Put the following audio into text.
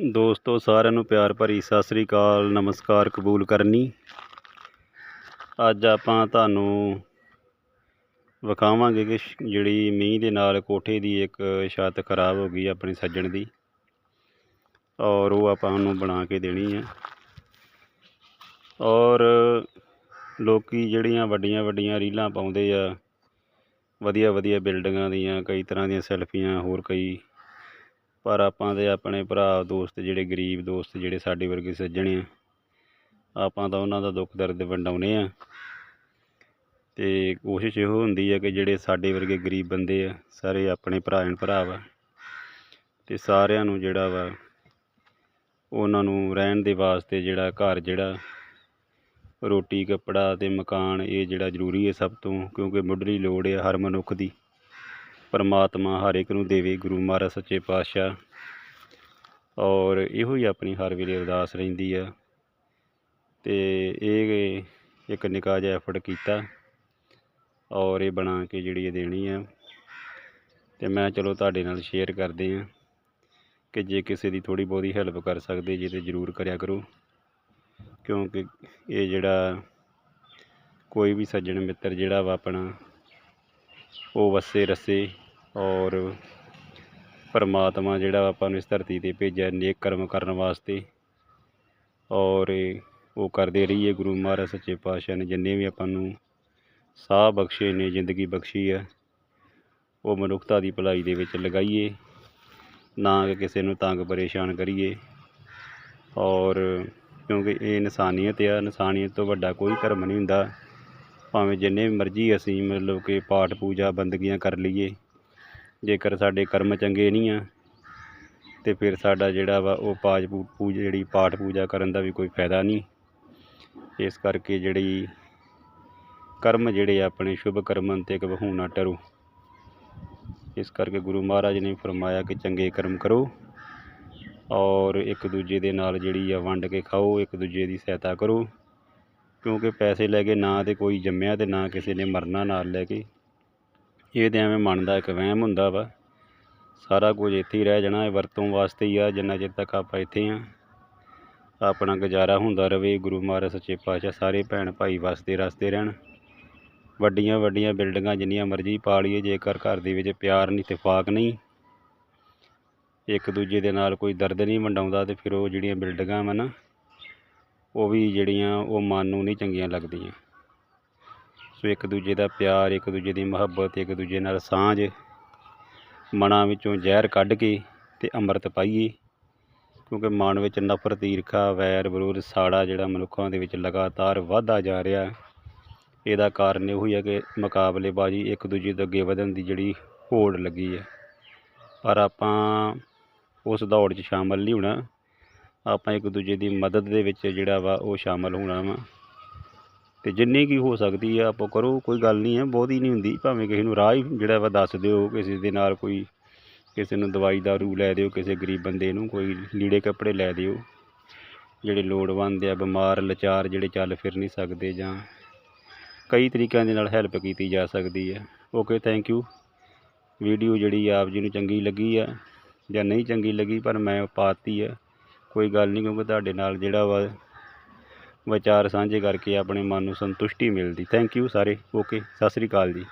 ਦੋਸਤੋ, ਸਾਰਿਆਂ ਨੂੰ ਪਿਆਰ ਭਰੀ ਸਤਿ ਸ੍ਰੀ ਅਕਾਲ, ਨਮਸਕਾਰ, ਕਬੂਲ ਕਰਨੀ। ਅੱਜ ਆਪਾਂ ਤੁਹਾਨੂੰ ਵਿਖਾਵਾਂਗੇ ਕਿ ਜਿਹੜੀ ਮੀਂਹ ਦੇ ਨਾਲ ਕੋਠੇ ਦੀ ਇੱਕ ਛੱਤ ਖਰਾਬ ਹੋ ਗਈ ਆਪਣੀ ਸੱਜਣ ਦੀ। ਔਰ ਉਹ ਆਪਾਂ ਨੂੰ ਬਣਾ ਕੇ ਦੇਣੀ ਹੈ ਔਰ ਲੋਕੀ ਜਿਹੜੀਆਂ ਵੱਡੀਆਂ ਵੱਡੀਆਂ ਰੀਲਾਂ ਪਾਉਂਦੇ ਆ, ਵਧੀਆ ਵਧੀਆ ਬਿਲਡਿੰਗਾਂ ਦੀਆਂ, ਕਈ ਤਰ੍ਹਾਂ ਦੀਆਂ ਸੈਲਫੀਆਂ, ਹੋਰ ਕਈ ਪਰ ਆਪਾਂ ਦੇ ਆਪਣੇ ਭਰਾ, ਦੋਸਤ ਜਿਹੜੇ ਗਰੀਬ ਦੋਸਤ ਜਿਹੜੇ ਸਾਡੇ ਵਰਗੇ ਸੱਜਣ ਆ, ਆਪਾਂ ਤਾਂ ਉਹਨਾਂ ਦਾ ਦੁੱਖ ਦਰਦ ਵੰਡਾਉਂਦੇ ਆ। ਤੇ ਕੋਸ਼ਿਸ਼ ਇਹੋ ਹੁੰਦੀ ਹੈ ਕਿ ਜਿਹੜੇ ਸਾਡੇ ਵਰਗੇ ਗਰੀਬ ਬੰਦੇ ਆ, ਸਾਰੇ ਆਪਣੇ ਭਰਾ ਐਨ ਭਰਾ ਵਾ, ਤੇ ਸਾਰਿਆਂ ਨੂੰ ਜਿਹੜਾ ਵਾ, ਉਹਨਾਂ ਨੂੰ ਰਹਿਣ ਦੇ ਵਾਸਤੇ ਜਿਹੜਾ ਘਰ ਜਿਹੜਾ, ਰੋਟੀ, ਕੱਪੜਾ ਤੇ ਮਕਾਨ ਇਹ ਜਿਹੜਾ ਜ਼ਰੂਰੀ ਹੈ ਸਭ ਤੋਂ, ਕਿਉਂਕਿ ਮੁੱਢਲੀ ਲੋੜ ਹੈ ਹਰ ਮਨੁੱਖ ਦੀ। ਪਰਮਾਤਮਾ ਹਰ ਇੱਕ ਨੂੰ ਦੇਵੇ, ਗੁਰੂ ਮਹਾਰਾਜ ਸੱਚੇ ਪਾਤਸ਼ਾਹ। ਔਰ ਇਹੋ ਹੀ ਆਪਣੀ ਹਰ ਵੇਲੇ ਅਰਦਾਸ ਰਹਿੰਦੀ ਆ। ਤੇ ਇਹ ਇੱਕ ਨਿੱਕਾ ਜਿਹਾ ਐਫਰਟ ਕੀਤਾ। ਔਰ ਇਹ ਬਣਾ ਕੇ ਜਿਹੜੀ ਇਹ ਦੇਣੀ ਆ। ਤੇ ਮੈਂ ਚਲੋ ਤੁਹਾਡੇ ਨਾਲ ਸ਼ੇਅਰ ਕਰਦੇ ਆ ਕਿ ਜੇ ਕਿਸੇ ਦੀ ਥੋੜੀ ਬਹੁਤੀ ਹੈਲਪ ਕਰ ਸਕਦੇ, ਜੇ ਤੇ ਜ਼ਰੂਰ ਕਰਿਆ ਕਰੋ। ਕਿਉਂਕਿ ਇਹ ਜਿਹੜਾ ਕੋਈ ਵੀ ਸੱਜਣ ਮਿੱਤਰ ਜਿਹੜਾ ਵਾ ਆਪਣਾ ਉਹ ਵਸੇ ਰਸੇ ਔਰ ਪਰਮਾਤਮਾ ਜਿਹੜਾ ਆਪਾਂ ਨੂੰ ਇਸ ਧਰਤੀ ਤੇ ਭੇਜਿਆ ਨੇਕ ਕਰਮ ਕਰਨ ਵਾਸਤੇ ਔਰ ਉਹ ਕਰਦੇ ਰਹੀਏ ਗੁਰੂ ਮਹਾਰਾਜ ਸੱਚੇ ਪਾਤਸ਼ਾਹ ਨੇ ਜਿੰਨੇ ਵੀ ਆਪਾਂ ਨੂੰ ਸਾਹ ਬਖਸ਼ੇ ਨੇ ਜ਼ਿੰਦਗੀ ਬਖਸ਼ੀ ਆ, ਉਹ ਮਨੁੱਖਤਾ ਦੀ ਭਲਾਈ ਦੇ ਵਿੱਚ ਲਗਾਈਏ, ਨਾ ਕਿ ਕਿਸੇ ਨੂੰ ਤੰਗ ਪਰੇਸ਼ਾਨ ਕਰੀਏ ਔਰ ਕਿਉਂਕਿ ਇਹ ਇਨਸਾਨੀਅਤ ਆ, ਇਨਸਾਨੀਅਤ ਤੋਂ ਵੱਡਾ ਕੋਈ ਧਰਮ ਨਹੀਂ ਹੁੰਦਾ। ਭਾਵੇਂ ਜਿੰਨੇ ਮਰਜ਼ੀ ਅਸੀਂ ਮਤਲਬ ਕਿ ਪਾਠ ਪੂਜਾ ਬੰਦਗੀਆਂ ਕਰ ਲਈਏ, ਜੇਕਰ ਸਾਡੇ ਕਰਮ ਚੰਗੇ ਨਹੀਂ ਆ, ਤੇ ਫਿਰ ਸਾਡਾ ਜਿਹੜਾ ਵਾ ਉਹ ਪਾਜ ਪੂ- ਪੂਜਾ, ਜਿਹੜੀ ਪਾਠ ਪੂਜਾ ਕਰਨ ਦਾ ਵੀ ਕੋਈ ਫਾਇਦਾ ਨਹੀਂ। ਇਸ ਕਰਕੇ ਜਿਹੜੀ ਕਰਮ ਜਿਹੜੇ ਆਪਣੇ ਸ਼ੁਭ ਕਰਮਾਂ ਤੇ ਕਬਹੂ ਨਾ ਟਰੋ। ਇਸ ਕਰਕੇ ਗੁਰੂ ਮਹਾਰਾਜ ਨੇ ਫਰਮਾਇਆ ਕਿ ਚੰਗੇ ਕਰਮ ਕਰੋ ਔਰ ਇੱਕ ਦੂਜੇ ਦੇ ਨਾਲ ਜਿਹੜੀ ਆ ਵੰਡ ਕੇ ਖਾਓ, ਇੱਕ ਦੂਜੇ ਦੀ ਸਹਾਇਤਾ ਕਰੋ। ਕਿਉਂਕਿ ਪੈਸੇ ਲੈ ਕੇ ਨਾ ਤੇ ਕੋਈ ਜੰਮਿਆ ਤੇ ਨਾ ਕਿਸੇ ਨੇ ਮਰਨਾ ਨਾਲ ਲੈ ਕੇ। ਇਹ ਤੇ ਐਵੇਂ ਮਨ ਦਾ ਇੱਕ ਵਹਿਮ ਹੁੰਦਾ ਵਾ। ਸਾਰਾ ਕੁਝ ਇੱਥੇ ਹੀ ਰਹਿ ਜਾਣਾ, ਇਹ ਵਰਤੋਂ ਵਾਸਤੇ ਹੀ ਆ, ਜਿੰਨਾ ਚਿਰ ਤੱਕ ਆਪਾਂ ਇੱਥੇ ਆ। ਆਪਣਾ ਗੁਜ਼ਾਰਾ ਹੁੰਦਾ ਰਵੇ, ਗੁਰੂ ਮਹਾਰਾਜ, ਸੱਚੇ ਪਾਤਸ਼ਾਹ, ਸਾਰੇ ਭੈਣ ਭਾਈ ਵਸਦੇ ਰਸਤੇ ਰਹਿਣ। ਵੱਡੀਆਂ ਵੱਡੀਆਂ ਬਿਲਡਿੰਗਾਂ ਜਿੰਨੀਆਂ ਮਰਜ਼ੀ ਪਾ ਲਈਏ, ਜੇਕਰ ਘਰ ਦੇ ਵਿੱਚ ਪਿਆਰ ਨਹੀਂ ਇਤਫਾਕ ਨਹੀਂ। ਇੱਕ ਦੂਜੇ ਦੇ ਨਾਲ ਕੋਈ ਦਰਦ ਨਹੀਂ ਵੰਡਾਉਂਦਾ ਤੇ ਫਿਰ ਉਹ ਜਿਹੜੀਆਂ ਬਿਲਡਿੰਗਾਂ ਵਾ ਨਾ ਉਹ ਵੀ ਜਿਹੜੀਆਂ ਉਹ ਮਨ ਨੂੰ ਨਹੀਂ ਚੰਗੀਆਂ ਲੱਗਦੀਆਂ। ਸੋ ਇੱਕ ਦੂਜੇ ਦਾ ਪਿਆਰ, ਇੱਕ ਦੂਜੇ ਦੀ ਮੁਹੱਬਤ, ਇੱਕ ਦੂਜੇ ਨਾਲ ਸਾਂਝ, ਮਨਾਂ ਵਿੱਚੋਂ ਜ਼ਹਿਰ ਕੱਢ ਕੇ ਤੇ ਅੰਮ੍ਰਿਤ ਪਾਈਏ। ਕਿਉਂਕਿ ਮਨ ਵਿੱਚ ਨਫ਼ਰਤ, ਈਰਖਾ, ਵੈਰ, ਵਿਰੋਧ, ਸਾੜਾ ਜਿਹੜਾ ਮਨੁੱਖਾਂ ਦੇ ਵਿੱਚ ਲਗਾਤਾਰ ਵਧਦਾ ਜਾ ਰਿਹਾ, ਇਹਦਾ ਕਾਰਨ ਇਹੋ ਹੀ ਹੈ ਕਿ ਮੁਕਾਬਲੇਬਾਜ਼ੀ ਇੱਕ ਦੂਜੇ ਤੋਂ ਅੱਗੇ ਵਧਣ ਦੀ ਜਿਹੜੀ ਹੋੜ ਲੱਗੀ ਹੈ। ਪਰ ਆਪਾਂ ਉਸ ਦੌੜ 'ਚ ਸ਼ਾਮਲ ਨਹੀਂ ਹੋਣਾ। ਆਪਾਂ ਇੱਕ ਦੂਜੇ ਦੀ ਮਦਦ ਦੇ ਵਿੱਚ ਜਿਹੜਾ ਵਾ ਉਹ ਸ਼ਾਮਲ ਹੋਣਾ ਵਾ। ਤੇ ਜਿੰਨੀ ਕੀ ਹੋ ਸਕਦੀ ਆ, ਆਪੋ ਕਰੋ, ਕੋਈ ਗੱਲ ਨਹੀਂ ਹੈ ਬਹੁਤੀ ਨਹੀਂ ਹੁੰਦੀ। ਭਾਵੇਂ ਕਿਸੇ ਨੂੰ ਰਾਹ ਹੀ ਜਿਹੜਾ ਵਾ ਦੱਸ ਦਿਓ, ਕਿਸੇ ਦੇ ਨਾਲ ਕੋਈ ਕਿਸੇ ਨੂੰ ਦਵਾਈ ਦਾਰੂ ਲੈ ਦਿਓ, ਕਿਸੇ ਗਰੀਬ ਬੰਦੇ ਨੂੰ ਕੋਈ ਲੀੜੇ ਕੱਪੜੇ ਲੈ ਦਿਓ। ਜਿਹੜੇ ਲੋੜਵੰਦ ਆ, ਬਿਮਾਰ, ਲਾਚਾਰ ਜਿਹੜੇ ਚੱਲ ਫਿਰ ਨਹੀਂ ਸਕਦੇ ਜਾਂ ਕਈ ਤਰੀਕਿਆਂ ਦੇ ਨਾਲ ਹੈਲਪ ਕੀਤੀ ਜਾ ਸਕਦੀ ਹੈ ਓਕੇ ਥੈਂਕ ਯੂ ਵੀਡੀਓ ਜਿਹੜੀ ਆਪ ਜੀ ਨੂੰ ਚੰਗੀ ਲੱਗੀ ਆ ਜਾਂ ਨਹੀਂ ਚੰਗੀ ਲੱਗੀ, ਪਰ ਮੈਂ ਪਾਤੀ ਆ। ਕੋਈ ਗੱਲ ਨਹੀਂ, ਕਿਉਂਕਿ ਤੁਹਾਡੇ ਨਾਲ ਜਿਹੜਾ ਵਾ ਵਿਚਾਰ ਸਾਂਝੇ ਕਰਕੇ ਆਪਣੇ ਮਨ ਨੂੰ ਸੰਤੁਸ਼ਟੀ ਮਿਲਦੀ। ਥੈਂਕ ਯੂ ਸਾਰੇ। ਓਕੇ ਸਤਿ ਸ੍ਰੀ ਅਕਾਲ ਜੀ।